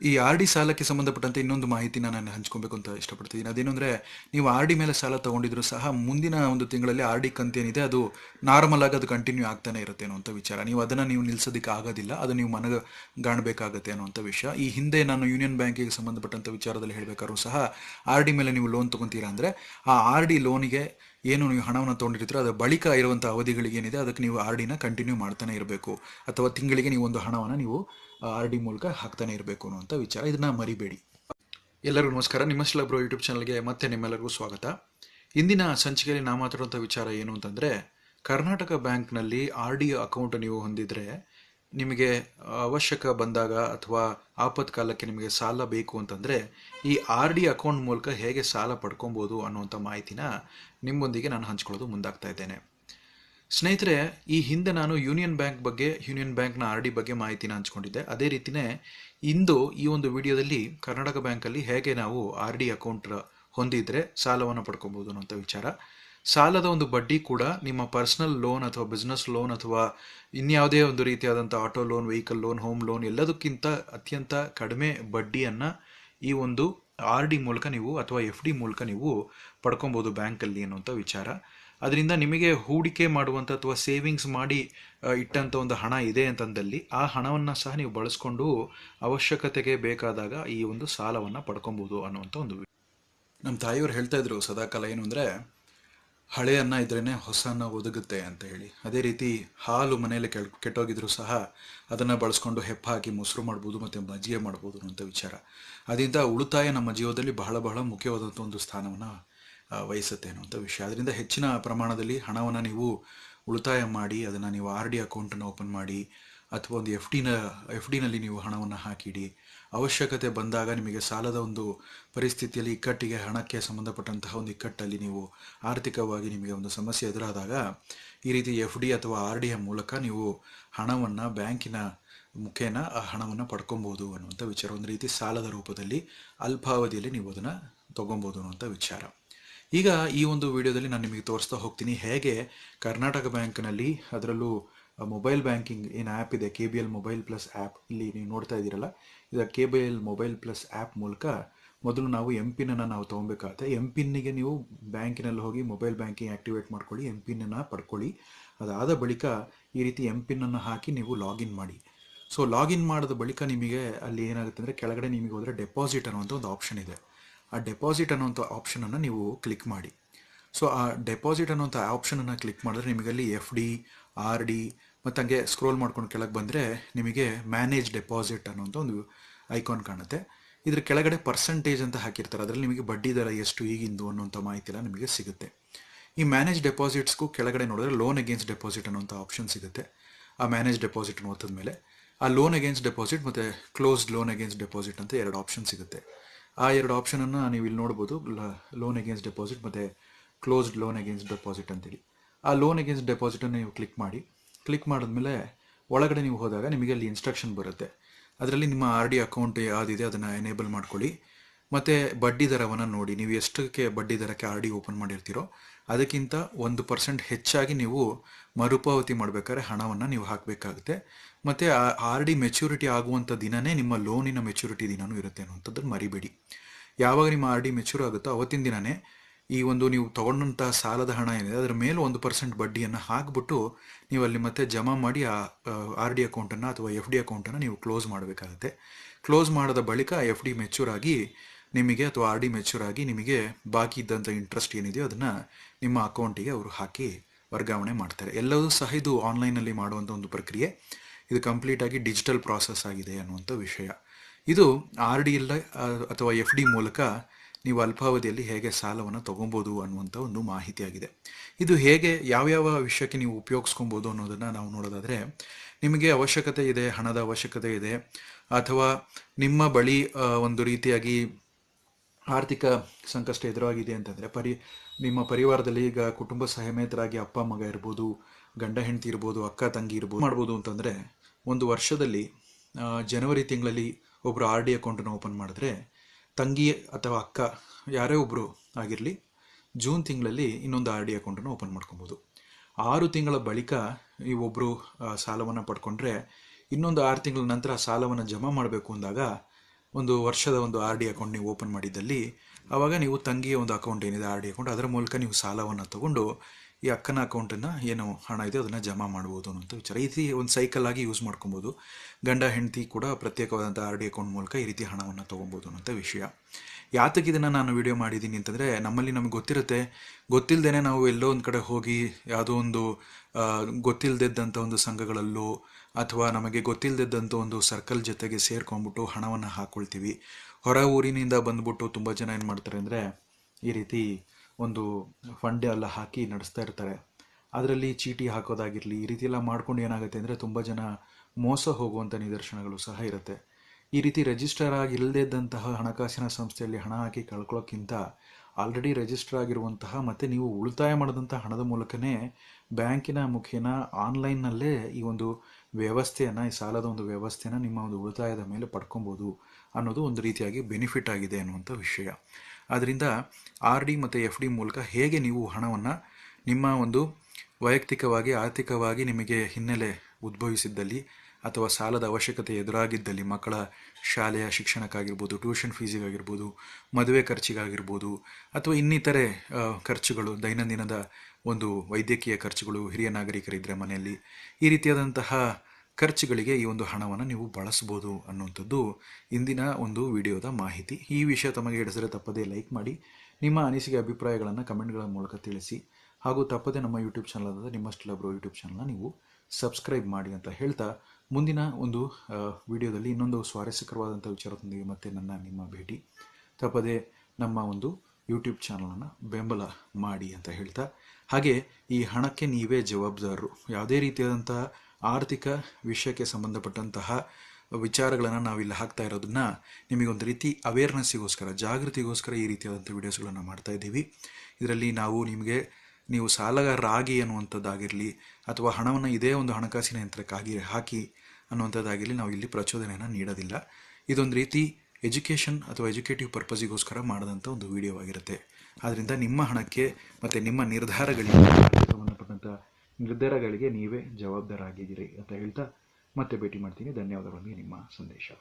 ಈ R D ಸಾಲಕ್ಕೆ ಸಂಬಂಧಪಟ್ಟಂತೆ ಇನ್ನೊಂದು ಮಾಹಿತಿನ ನಾನು ಹಂಚ್ಕೊಬೇಕು ಅಂತ ಇಷ್ಟಪಡ್ತಿದ್ದೀನಿ. ಅದೇನು ಅಂದರೆ ನೀವು ಆರ್ ಡಿ ಮೇಲೆ ಸಾಲ ತೊಗೊಂಡಿದ್ರು ಸಹ ಮುಂದಿನ ಒಂದು ತಿಂಗಳಲ್ಲಿ ಆರ್ ಡಿ ಕಂತೇನಿದೆ ಅದು ನಾರ್ಮಲ್ ಆಗಿ ಅದು ಕಂಟಿನ್ಯೂ ಆಗ್ತಾನೆ ಇರುತ್ತೆ ಅನ್ನುವಂಥ ವಿಚಾರ. ನೀವು ಅದನ್ನು ನೀವು ನಿಲ್ಸೋದಕ್ಕೆ ಆಗೋದಿಲ್ಲ, ಅದು ನೀವು ಮನಗಾಣಬೇಕಾಗತ್ತೆ ಅನ್ನುವಂಥ ವಿಷಯ. ಈ ಹಿಂದೆ ನಾನು ಯೂನಿಯನ್ ಬ್ಯಾಂಕಿಗೆ ಸಂಬಂಧಪಟ್ಟಂಥ ವಿಚಾರದಲ್ಲಿ ಹೇಳಬೇಕಾದ್ರೂ ಸಹ, ಆರ್ ಡಿ ಮೇಲೆ ನೀವು ಲೋನ್ ತಗೊಂತೀರಾ ಅಂದರೆ, ಆ ಆರ್ ಡಿ ಲೋನಿಗೆ ಏನು ನೀವು ಹಣವನ್ನು ತೊಗೊಂಡಿರ್ತೀರೋ ಅದರ ಬಳಿಕ ಇರುವಂಥ ಅವಧಿಗಳಿಗೆ ಏನಿದೆ ಅದಕ್ಕೆ ನೀವು ಆರ್ ಡಿನ ಕಂಟಿನ್ಯೂ ಮಾಡ್ತಾನೆ ಇರಬೇಕು. ಅಥವಾ ತಿಂಗಳಿಗೆ ನೀವು ಒಂದು ಹಣವನ್ನು ನೀವು ಆರ್ ಡಿ ಮೂಲಕ ಹಾಕ್ತಾನೆ ಇರಬೇಕು ಅನ್ನುವಂಥ ವಿಚಾರ ಇದನ್ನು ಮರಿಬೇಡಿ. ಎಲ್ಲರಿಗೂ ನಮಸ್ಕಾರ. ನಿಮ್ಮ ಬ್ರೋ ಯೂಟ್ಯೂಬ್ ಚಾನಲ್ಗೆ ಮತ್ತೆ ನಿಮ್ಮೆಲ್ಲರಿಗೂ ಸ್ವಾಗತ. ಇಂದಿನ ಸಂಚಿಕೆಯಲ್ಲಿ ನಾ ಮಾತಾಡುವಂಥ ವಿಚಾರ ಏನು ಅಂತಂದರೆ, ಕರ್ನಾಟಕ ಬ್ಯಾಂಕ್ನಲ್ಲಿ ಆರ್ ಡಿ ಅಕೌಂಟ್ ನೀವು ಹೊಂದಿದರೆ ನಿಮಗೆ ಅವಶ್ಯಕ ಬಂದಾಗ ಅಥವಾ ಆಪತ್ಕಾಲಕ್ಕೆ ನಿಮಗೆ ಸಾಲ ಬೇಕು ಅಂತಂದರೆ ಈ ಆರ್ ಡಿ ಅಕೌಂಟ್ ಮೂಲಕ ಹೇಗೆ ಸಾಲ ಪಡ್ಕೊಬೋದು ಅನ್ನುವಂಥ ಮಾಹಿತಿನ ನಿಮ್ಮೊಂದಿಗೆ ನಾನು ಹಂಚ್ಕೊಳ್ಳೋದು ಮುಂದಾಗ್ತಾ ಇದ್ದೇನೆ. ಸ್ನೇಹಿತರೆ, ಈ ಹಿಂದೆ ನಾನು ಯೂನಿಯನ್ ಬ್ಯಾಂಕ್ ಬಗ್ಗೆ, ಯೂನಿಯನ್ ಬ್ಯಾಂಕ್ನ ಆರ್ ಡಿ ಬಗ್ಗೆ ಮಾಹಿತಿನ ಹಂಚ್ಕೊಂಡಿದ್ದೆ. ಅದೇ ರೀತಿಯೇ ಇಂದು ಈ ಒಂದು ವಿಡಿಯೋದಲ್ಲಿ ಕರ್ನಾಟಕ ಬ್ಯಾಂಕಲ್ಲಿ ಹೇಗೆ ನಾವು ಆರ್ ಡಿ ಅಕೌಂಟ್ ಹೊಂದಿದ್ರೆ ಸಾಲವನ್ನು ಪಡ್ಕೊಬೋದು ಅನ್ನೋಂಥ ವಿಚಾರ. ಸಾಲದ ಒಂದು ಬಡ್ಡಿ ಕೂಡ ನಿಮ್ಮ ಪರ್ಸನಲ್ ಲೋನ್ ಅಥವಾ ಬಿಸ್ನೆಸ್ ಲೋನ್ ಅಥವಾ ಇನ್ಯಾವುದೇ ಒಂದು ರೀತಿಯಾದಂಥ auto loan vehicle loan home loan ಎಲ್ಲದಕ್ಕಿಂತ ಅತ್ಯಂತ ಕಡಿಮೆ ಬಡ್ಡಿಯನ್ನು ಈ ಒಂದು ಆರ್ ಡಿ ಮೂಲಕ ನೀವು ಅಥವಾ ಎಫ್ ಡಿ ಮೂಲಕ ನೀವು ಪಡ್ಕೊಬೋದು ಬ್ಯಾಂಕಲ್ಲಿ ಅನ್ನುವಂಥ ವಿಚಾರ. ಅದರಿಂದ ನಿಮಗೆ ಹೂಡಿಕೆ ಮಾಡುವಂಥ ಅಥವಾ ಸೇವಿಂಗ್ಸ್ ಮಾಡಿ ಇಟ್ಟಂಥ ಒಂದು ಹಣ ಇದೆ ಅಂತಂದಲ್ಲಿ ಆ ಹಣವನ್ನು ಸಹ ನೀವು ಬಳಸ್ಕೊಂಡು ಅವಶ್ಯಕತೆಗೆ ಬೇಕಾದಾಗ ಈ ಒಂದು ಸಾಲವನ್ನು ಪಡ್ಕೊಬೋದು ಅನ್ನುವಂಥ ಒಂದು ನಮ್ಮ ತಾಯಿಯವರು ಹೇಳ್ತಾ ಇದ್ರು ಸದಾಕಾಲ ಏನು ಅಂದರೆ ಹಳೆ ಅನ್ನ ಇದ್ರೇ ಹೊಸ ಅನ್ನ ಒದಗುತ್ತೆ ಅಂತ ಹೇಳಿ. ಅದೇ ರೀತಿ ಹಾಲು ಮನೆಯಲ್ಲಿ ಕೆಳ್, ಕೆಟ್ಟೋಗಿದ್ರು ಸಹ ಅದನ್ನು ಬಳಸ್ಕೊಂಡು ಹೆಪ್ಪ ಹಾಕಿ ಮೊಸರು ಮಾಡ್ಬೋದು ಮತ್ತು ಮಜ್ಜಿಗೆ ಮಾಡ್ಬೋದು ಅಂತ ವಿಚಾರ. ಅದರಿಂದ ಉಳಿತಾಯ ನಮ್ಮ ಜೀವನದಲ್ಲಿ ಬಹಳ ಬಹಳ ಮುಖ್ಯವಾದಂಥ ಒಂದು ಸ್ಥಾನವನ್ನು ವಹಿಸುತ್ತೆ ಅನ್ನುವಂಥ ವಿಷಯ. ಅದರಿಂದ ಹೆಚ್ಚಿನ ಪ್ರಮಾಣದಲ್ಲಿ ಹಣವನ್ನು ನೀವು ಉಳಿತಾಯ ಮಾಡಿ, ಅದನ್ನು ನೀವು ಆರ್ ಡಿ ಅಕೌಂಟನ್ನು ಓಪನ್ ಮಾಡಿ, ಅಥವಾ ಒಂದು ಎಫ್ ಡಿನ ಎಫ್ ಡಿನಲ್ಲಿ ನೀವು ಹಣವನ್ನು ಹಾಕಿಡಿ ಅವಶ್ಯಕತೆ ಬಂದಾಗ ನಿಮಗೆ ಸಾಲದ ಒಂದು ಪರಿಸ್ಥಿತಿಯಲ್ಲಿ ಇಕ್ಕಟ್ಟಿಗೆ ಹಣಕ್ಕೆ ಸಂಬಂಧಪಟ್ಟಂತಹ ಒಂದು ಇಕ್ಕಟ್ಟಲ್ಲಿ ನೀವು ಆರ್ಥಿಕವಾಗಿ ನಿಮಗೆ ಒಂದು ಸಮಸ್ಯೆ ಎದುರಾದಾಗ ಈ ರೀತಿ ಎಫ್ ಡಿ ಅಥವಾ ಆರ್ ಡಿಯ ಮೂಲಕ ನೀವು ಹಣವನ್ನು ಬ್ಯಾಂಕಿನ ಮುಖೇನ ಆ ಹಣವನ್ನು ಪಡ್ಕೊಬೋದು ಅನ್ನುವಂಥ ವಿಚಾರ. ಒಂದು ರೀತಿ ಸಾಲದ ರೂಪದಲ್ಲಿ ಅಲ್ಪಾವಧಿಯಲ್ಲಿ ನೀವು ಅದನ್ನು ತೊಗೊಬೋದು ಅನ್ನುವಂಥ ವಿಚಾರ. ಈಗ ಈ ಒಂದು ವಿಡಿಯೋದಲ್ಲಿ ನಾನು ನಿಮಗೆ ತೋರಿಸ್ತಾ ಹೋಗ್ತೀನಿ. ಹೇಗೆ ಕರ್ನಾಟಕ ಬ್ಯಾಂಕ್ನಲ್ಲಿ ಅದರಲ್ಲೂ ಮೊಬೈಲ್ ಬ್ಯಾಂಕಿಂಗ್ ಏನು ಆ್ಯಪ್ ಇದೆ K B L mobile plus app, ಇಲ್ಲಿ ನೀವು ನೋಡ್ತಾ ಇದ್ದೀರಲ್ಲ ಇದು K B L mobile plus app ಮೂಲಕ ಮೊದಲು ನಾವು ಎಂ ಪಿನ್ನನ್ನು ನಾವು ತೊಗೊಬೇಕಾಗುತ್ತೆ. ಎಂ ಪಿನ್ನಿಗೆ ನೀವು ಬ್ಯಾಂಕಿನಲ್ಲಿ ಹೋಗಿ ಮೊಬೈಲ್ ಬ್ಯಾಂಕಿಂಗ್ ಆ್ಯಕ್ಟಿವೇಟ್ ಮಾಡ್ಕೊಳ್ಳಿ ಎಂ ಪಿನ್ನನ್ನು ಪಡ್ಕೊಳ್ಳಿ. ಅದಾದ ಬಳಿಕ ಈ ರೀತಿ ಎಂ ಪಿನ್ನನ್ನು ಹಾಕಿ ನೀವು ಲಾಗಿನ್ ಮಾಡಿ. ಸೊ ಲಾಗಿನ್ ಮಾಡಿದ ಬಳಿಕ ನಿಮಗೆ ಅಲ್ಲಿ ಏನಾಗುತ್ತೆ ಅಂದರೆ ಕೆಳಗಡೆ ನಿಮಗೆ ಹೋದರೆ ಡೆಪಾಸಿಟ್ ಅನ್ನುವಂಥ ಒಂದು ಆಪ್ಷನ್ ಇದೆ. ಆ ಡೆಪಾಸಿಟ್ ಅನ್ನೋಂಥ ಆಪ್ಷನನ್ನು ನೀವು ಕ್ಲಿಕ್ ಮಾಡಿ. ಸೊ ಆ ಡೆಪಾಸಿಟ್ ಅನ್ನೋಂಥ ಆಪ್ಷನನ್ನು ಕ್ಲಿಕ್ ಮಾಡಿದ್ರೆ ನಿಮಗೆ ಅಲ್ಲಿ ಎಫ್ ಡಿ ಆರ್ ಡಿ ಮತ್ತು ಹಂಗೆ ಸ್ಕ್ರೋಲ್ ಮಾಡ್ಕೊಂಡು ಕೆಳಗೆ ಬಂದರೆ ನಿಮಗೆ ಮ್ಯಾನೇಜ್ ಡೆಪಾಸಿಟ್ ಅನ್ನೋಂಥ ಒಂದು ಐಕಾನ್ ಕಾಣುತ್ತೆ. ಇದ್ರ ಕೆಳಗಡೆ ಪರ್ಸೆಂಟೇಜ್ ಅಂತ ಹಾಕಿರ್ತಾರೆ. ಅದರಲ್ಲಿ ನಿಮಗೆ ಬಡ್ಡಿ ದರ ಎಷ್ಟು, ಈಗಿಂದು ಅನ್ನೋಂಥ ಮಾಹಿತಿ ಎಲ್ಲ ನಿಮಗೆ ಸಿಗುತ್ತೆ. ಈ ಮ್ಯಾನೇಜ್ ಡೆಪಾಸಿಟ್ಸ್ಗೂ ಕೆಳಗಡೆ ನೋಡಿದ್ರೆ ಲೋನ್ ಅಗೇನ್ಸ್ಟ್ ಡೆಪಾಸಿಟ್ ಅನ್ನೋಂಥ ಆಪ್ಷನ್ ಸಿಗುತ್ತೆ. ಆ ಮ್ಯಾನೇಜ್ ಡೆಪಾಸಿಟ್ ಓದಿದ ಮೇಲೆ. ಆ ಲೋನ್ ಅಗೇನ್ಸ್ಟ್ ಡೆಪಾಸಿಟ್ ಮತ್ತು ಕ್ಲೋಸ್ಡ್ ಲೋನ್ ಅಗೇನ್ಸ್ಟ್ ಡೆಪಾಸಿಟ್ ಅಂತ ಎರಡು ಆಪ್ಷನ್ ಸಿಗುತ್ತೆ. ಆ ಎರಡು ಆಪ್ಷನನ್ನು ನೀವು ಇಲ್ಲಿ ನೋಡ್ಬೋದು. ಲೋನ್ ಅಗೇನ್ಸ್ಟ್ ಡೆಪಾಸಿಟ್ ಮತ್ತು ಕ್ಲೋಸ್ಡ್ ಲೋನ್ ಅಗೇನ್ಸ್ಟ್ ಡೆಪಾಸಿಟ್ ಅಂತೇಳಿ. ಆ ಲೋನ್ ಅಗೇನ್ಸ್ಟ್ ಡೆಪಾಸಿಟನ್ನು ನೀವು ಕ್ಲಿಕ್ ಮಾಡಿ. ಕ್ಲಿಕ್ ಮಾಡಿದ್ಮೇಲೆ ಒಳಗಡೆ ನೀವು ಹೋದಾಗ ನಿಮಗೆ ಅಲ್ಲಿ ಇನ್ಸ್ಟ್ರಕ್ಷನ್ ಬರುತ್ತೆ. ಅದರಲ್ಲಿ ನಿಮ್ಮ ಆರ್ ಡಿ ಅಕೌಂಟ್ ಯಾವುದಿದೆ ಅದನ್ನು ಎನೇಬಲ್ ಮಾಡ್ಕೊಳ್ಳಿ. ಮತ್ತು ಬಡ್ಡಿ ದರವನ್ನು ನೋಡಿ. ನೀವು ಎಷ್ಟಕ್ಕೆ ಬಡ್ಡಿ ದರಕ್ಕೆ ಆರ್ ಡಿ ಓಪನ್ ಮಾಡಿರ್ತೀರೋ ಅದಕ್ಕಿಂತ ಒಂದು ಪರ್ಸೆಂಟ್ ಹೆಚ್ಚಾಗಿ ನೀವು ಮರುಪಾವತಿ ಮಾಡಬೇಕಾದ್ರೆ ಹಣವನ್ನು ನೀವು ಹಾಕಬೇಕಾಗುತ್ತೆ. ಮತ್ತು ಆರ್ ಡಿ ಮೆಚ್ಯೂರಿಟಿ ಆಗುವಂಥ ದಿನನೇ ನಿಮ್ಮ ಲೋನಿನ ಮೆಚ್ಯೂರಿಟಿ ದಿನವೂ ಇರುತ್ತೆ ಅನ್ನುವಂಥದ್ದನ್ನು ಮರಿಬೇಡಿ. ಯಾವಾಗ ನಿಮ್ಮ ಆರ್ ಡಿ ಮೆಚ್ಯೂರ್ ಆಗುತ್ತೋ ಅವತ್ತಿನ ದಿನವೇ ಈ ಒಂದು ನೀವು ತಗೊಂಡಂಥ ಸಾಲದ ಹಣ ಏನಿದೆ, ಅದರ ಮೇಲೆ ಒಂದು ಪರ್ಸೆಂಟ್ ಬಡ್ಡಿಯನ್ನು ಹಾಕ್ಬಿಟ್ಟು ನೀವು ಅಲ್ಲಿ ಮತ್ತೆ ಜಮಾ ಮಾಡಿ ಆ ಆರ್ ಡಿ ಅಕೌಂಟನ್ನು ಅಥವಾ ಎಫ್ ಡಿ ಅಕೌಂಟನ್ನು ನೀವು ಕ್ಲೋಸ್ ಮಾಡಬೇಕಾಗುತ್ತೆ. ಕ್ಲೋಸ್ ಮಾಡಿದ ಬಳಿಕ ಎಫ್ ಡಿ ಮೆಚ್ಯೂರ್ ಆಗಿ ನಿಮಗೆ ಅಥವಾ ಆರ್ ಡಿ ಮೆಚ್ಯೂರ್ ಆಗಿ ನಿಮಗೆ ಬಾಕಿ ಇದ್ದಂಥ ಇಂಟ್ರೆಸ್ಟ್ ಏನಿದೆಯೋ ಅದನ್ನು ನಿಮ್ಮ ಅಕೌಂಟಿಗೆ ಅವರು ಹಾಕಿ ವರ್ಗಾವಣೆ ಮಾಡ್ತಾರೆ. ಎಲ್ಲವೂ ಸಹ ಇದು ಆನ್ಲೈನಲ್ಲಿ ಮಾಡುವಂಥ ಒಂದು ಪ್ರಕ್ರಿಯೆ. ಇದು ಕಂಪ್ಲೀಟಾಗಿ ಡಿಜಿಟಲ್ ಪ್ರಾಸೆಸ್ ಆಗಿದೆ ಅನ್ನುವಂಥ ವಿಷಯ. ಇದು ಆರ್ ಡಿ ಇಲ್ಲ ಅಥವಾ ಎಫ್ ಡಿ ಮೂಲಕ ನೀವು ಅಲ್ಪಾವಧಿಯಲ್ಲಿ ಹೇಗೆ ಸಾಲವನ್ನು ತೊಗೊಬೋದು ಅನ್ನುವಂಥ ಒಂದು ಮಾಹಿತಿಯಾಗಿದೆ. ಇದು ಹೇಗೆ, ಯಾವ್ಯಾವ ವಿಷಯಕ್ಕೆ ನೀವು ಉಪಯೋಗಿಸ್ಕೊಬೋದು ಅನ್ನೋದನ್ನು ನಾವು ನೋಡೋದಾದರೆ, ನಿಮಗೆ ಅವಶ್ಯಕತೆ ಇದೆ, ಹಣದ ಅವಶ್ಯಕತೆ ಇದೆ, ಅಥವಾ ನಿಮ್ಮ ಬಳಿ ಒಂದು ರೀತಿಯಾಗಿ ಆರ್ಥಿಕ ಸಂಕಷ್ಟ ಎದುರಾಗಿದೆ ಅಂತಂದರೆ, ಪರಿ, ನಿಮ್ಮ ಪರಿವಾರದಲ್ಲಿ ಈಗ ಕುಟುಂಬ ಸಹಮೇತರಾಗಿ ಅಪ್ಪ ಮಗ ಇರ್ಬೋದು, ಗಂಡ, ಹೆಂಡತಿ ಇರ್ಬೋದು, ಅಕ್ಕ, ತಂಗಿ ಇರ್ಬೋದು, ಮಾಡ್ಬೋದು ಅಂತಂದರೆ, ಒಂದು ವರ್ಷದಲ್ಲಿ ಜನವರಿ ತಿಂಗಳಲ್ಲಿ ಒಬ್ಬರು ಆರ್ ಡಿ ಅಕೌಂಟನ್ನು ಓಪನ್ ಮಾಡಿದ್ರೆ ತಂಗಿ ಅಥವಾ ಅಕ್ಕ ಯಾರೇ ಒಬ್ಬರು ಆಗಿರಲಿ, ಜೂನ್ ತಿಂಗಳಲ್ಲಿ ಇನ್ನೊಂದು ಆರ್ ಡಿ ಅಕೌಂಟನ್ನು ಓಪನ್ ಮಾಡ್ಕೊಬೋದು. ಆರು ತಿಂಗಳ ಬಳಿಕ ಈ ಒಬ್ಬರು ಸಾಲವನ್ನು ಪಡ್ಕೊಂಡ್ರೆ ಇನ್ನೊಂದು ಆರು ತಿಂಗಳ ನಂತರ ಸಾಲವನ್ನು ಜಮಾ ಮಾಡಬೇಕು ಅಂದಾಗ ಒಂದು ವರ್ಷದ ಒಂದು ಆರ್ ಡಿ ಅಕೌಂಟ್ ನೀವು ಓಪನ್ ಮಾಡಿದ್ದಲ್ಲಿ ಆವಾಗ ನೀವು ತಂಗಿಯ ಒಂದು ಅಕೌಂಟ್ ಏನಿದೆ, ಆರ್ ಡಿ ಅಕೌಂಟ್, ಅದರ ಮೂಲಕ ನೀವು ಸಾಲವನ್ನು ತಗೊಂಡು ಈ ಅಕ್ಕನ ಅಕೌಂಟನ್ನು ಏನು ಹಣ ಇದೆ ಅದನ್ನು ಜಮಾ ಮಾಡ್ಬೋದು ಅನ್ನೋಂಥ ವಿಚಾರ. ಈ ರೀತಿ ಒಂದು ಸೈಕಲ್ ಆಗಿ ಯೂಸ್ ಮಾಡ್ಕೊಬೋದು. ಗಂಡ, ಹೆಂಡತಿ ಕೂಡ ಪ್ರತ್ಯೇಕವಾದಂಥ ಆರ್ ಡಿ ಅಕೌಂಟ್ ಮೂಲಕ ಈ ರೀತಿ ಹಣವನ್ನು ತೊಗೊಬೋದು ಅನ್ನೋಂಥ ವಿಷಯ. ಯಾತಕ್ಕೆ ಇದನ್ನು ನಾನು ವಿಡಿಯೋ ಮಾಡಿದ್ದೀನಿ ಅಂತಂದರೆ, ನಮ್ಮಲ್ಲಿ ನಮಗೆ ಗೊತ್ತಿರುತ್ತೆ. ಗೊತ್ತಿಲ್ಲದೇ ನಾವು ಎಲ್ಲೋ ಒಂದು ಕಡೆ ಹೋಗಿ ಯಾವುದೋ ಒಂದು ಗೊತ್ತಿಲ್ಲದಿದ್ದಂಥ ಒಂದು ಸಂಘಗಳಲ್ಲೋ ಅಥವಾ ನಮಗೆ ಗೊತ್ತಿಲ್ಲದಿದ್ದಂಥ ಒಂದು ಸರ್ಕಲ್ ಜೊತೆಗೆ ಸೇರ್ಕೊಂಡ್ಬಿಟ್ಟು ಹಣವನ್ನು ಹಾಕ್ಕೊಳ್ತೀವಿ ಹೊರ ಊರಿನಿಂದ ಬಂದ್ಬಿಟ್ಟು ತುಂಬ ಜನ ಏನು ಮಾಡ್ತಾರೆ ಅಂದರೆ, ಈ ರೀತಿ ಒಂದು ಫಂಡ್ ಎಲ್ಲ ಹಾಕಿ ನಡೆಸ್ತಾ ಇರ್ತಾರೆ. ಅದರಲ್ಲಿ ಚೀಟಿ ಹಾಕೋದಾಗಿರಲಿ, ಈ ರೀತಿಯೆಲ್ಲ ಮಾಡ್ಕೊಂಡು ಏನಾಗುತ್ತೆ ಅಂದರೆ ತುಂಬ ಜನ ಮೋಸ ಹೋಗುವಂಥ ನಿದರ್ಶನಗಳು ಸಹ ಇರುತ್ತೆ. ಈ ರೀತಿ ರಿಜಿಸ್ಟರ್ ಆಗಿಲ್ಲದೇ ಇದ್ದಂತಹ ಹಣಕಾಸಿನ ಸಂಸ್ಥೆಯಲ್ಲಿ ಹಣ ಹಾಕಿ ಕಳ್ಕೊಳ್ಳೋಕ್ಕಿಂತ ಆಲ್ರೆಡಿ ರಿಜಿಸ್ಟರ್ ಆಗಿರುವಂತಹ ಮತ್ತು ನೀವು ಉಳಿತಾಯ ಮಾಡಿದಂಥ ಹಣದ ಮೂಲಕನೇ ಬ್ಯಾಂಕಿನ ಮುಖೇನ ಆನ್ಲೈನ್ನಲ್ಲೇ ಈ ಒಂದು ವ್ಯವಸ್ಥೆಯನ್ನು, ಈ ಸಾಲದ ಒಂದು ವ್ಯವಸ್ಥೆನ ನಿಮ್ಮ ಒಂದು ಉಳಿತಾಯದ ಮೇಲೆ ಪಡ್ಕೊಬೋದು ಅನ್ನೋದು ಒಂದು ರೀತಿಯಾಗಿ ಬೆನಿಫಿಟ್ ಆಗಿದೆ ಅನ್ನುವಂಥ ವಿಷಯ. ಆದ್ದರಿಂದ ಆರ್ ಡಿ ಮತ್ತು ಎಫ್ ಡಿ ಮೂಲಕ ಹೇಗೆ ನೀವು ಹಣವನ್ನು ನಿಮ್ಮ ಒಂದು ವೈಯಕ್ತಿಕವಾಗಿ, ಆರ್ಥಿಕವಾಗಿ ನಿಮಗೆ ಹಿನ್ನೆಲೆ ಉದ್ಭವಿಸಿದ್ದಲ್ಲಿ ಅಥವಾ ಸಾಲದ ಅವಶ್ಯಕತೆ ಎದುರಾಗಿದ್ದಲ್ಲಿ, ಮಕ್ಕಳ ಶಾಲೆಯ ಶಿಕ್ಷಣಕ್ಕಾಗಿರ್ಬೋದು, ಟ್ಯೂಷನ್ ಫೀಸಿಗಾಗಿರ್ಬೋದು, ಮದುವೆ ಖರ್ಚಿಗಾಗಿರ್ಬೋದು, ಅಥವಾ ಇನ್ನಿತರೆ ಖರ್ಚುಗಳು, ದೈನಂದಿನದ ಒಂದು ವೈದ್ಯಕೀಯ ಖರ್ಚುಗಳು, ಹಿರಿಯ ನಾಗರಿಕರಿದ್ದರೆ ಮನೆಯಲ್ಲಿ ಈ ರೀತಿಯಾದಂತಹ ಖರ್ಚುಗಳಿಗೆ ಈ ಒಂದು ಹಣವನ್ನು ನೀವು ಬಳಸ್ಬೋದು ಅನ್ನುವಂಥದ್ದು ಇಂದಿನ ಒಂದು ವಿಡಿಯೋದ ಮಾಹಿತಿ. ಈ ವಿಷಯ ತಮಗೆ ಹಿಡಿಸಿದ್ರೆ ತಪ್ಪದೇ ಲೈಕ್ ಮಾಡಿ, ನಿಮ್ಮ ಅನಿಸಿಕೆ ಅಭಿಪ್ರಾಯಗಳನ್ನು ಕಮೆಂಟ್ಗಳ ಮೂಲಕ ತಿಳಿಸಿ. ಹಾಗೂ ತಪ್ಪದೇ ನಮ್ಮ ಯೂಟ್ಯೂಬ್ ಚಾನಲ್ ನಿಮ್ಮ ನಿಮ್ಮಷ್ಟು ಲಬ್ರೋ ಯೂಟ್ಯೂಬ್ ಚಾನಲ್ನ ನೀವು ಸಬ್ಸ್ಕ್ರೈಬ್ ಮಾಡಿ ಅಂತ ಹೇಳ್ತಾ, ಮುಂದಿನ ಒಂದು ವಿಡಿಯೋದಲ್ಲಿ ಇನ್ನೊಂದು ಸ್ವಾರಸ್ಯಕರವಾದಂಥ ವಿಚಾರದೊಂದಿಗೆ ಮತ್ತೆ ನನ್ನ, ನಿಮ್ಮ ಭೇಟಿ. ತಪ್ಪದೇ ನಮ್ಮ ಒಂದು ಯೂಟ್ಯೂಬ್ ಚಾನಲನ್ನು ಬೆಂಬಲ ಮಾಡಿ ಅಂತ ಹೇಳ್ತಾ. ಹಾಗೆ ಈ ಹಣಕ್ಕೆ ನೀವೇ ಜವಾಬ್ದಾರರು. ಯಾವುದೇ ರೀತಿಯಾದಂಥ ಆರ್ಥಿಕ ವಿಷಯಕ್ಕೆ ಸಂಬಂಧಪಟ್ಟಂತಹ ವಿಚಾರಗಳನ್ನು ನಾವಿಲ್ಲಿ ಹಾಕ್ತಾ ಇರೋದನ್ನ ನಿಮಗೊಂದು ರೀತಿ ಅವೇರ್ನೆಸ್ಸಿಗೋಸ್ಕರ ಜಾಗೃತಿಗೋಸ್ಕರ ಈ ರೀತಿಯಾದಂಥ ವೀಡಿಯೋಸ್ಗಳನ್ನು ಮಾಡ್ತಾ ಇದ್ದೀವಿ. ಇದರಲ್ಲಿ ನಾವು ನಿಮಗೆ, ನೀವು ಸಾಲಗಾರರಾಗಿ ಅನ್ನುವಂಥದ್ದಾಗಿರಲಿ, ಅಥವಾ ಹಣವನ್ನು ಇದೇ ಒಂದು ಹಣಕಾಸಿನ ಯಂತ್ರಕ್ಕಾಗಿ ಹಾಕಿ ಅನ್ನುವಂಥದ್ದಾಗಿರಲಿ ನಾವು ಇಲ್ಲಿ ಪ್ರಚೋದನೆಯನ್ನು ನೀಡೋದಿಲ್ಲ. ಇದೊಂದು ರೀತಿ ಎಜುಕೇಷನ್ ಅಥವಾ ಎಜುಕೇಟಿವ್ ಪರ್ಪಸಿಗೋಸ್ಕರ ಮಾಡಿದಂಥ ಒಂದು ವಿಡಿಯೋ ಆಗಿರುತ್ತೆ. ಆದ್ದರಿಂದ ನಿಮ್ಮ ಹಣಕ್ಕೆ ಮತ್ತು ನಿಮ್ಮ ನಿರ್ಧಾರಗಳಿಗೆ ನಿರ್ಧಾರಗಳಿಗೆ ನೀವೇ ಜವಾಬ್ದಾರಾಗಿದ್ದೀರಿ ಅಂತ ಹೇಳ್ತಾ ಮತ್ತೆ ಭೇಟಿ ಮಾಡ್ತೀನಿ. ಧನ್ಯವಾದಗಳೊಂದಿಗೆ ನಿಮ್ಮ ಸಂದೇಶ.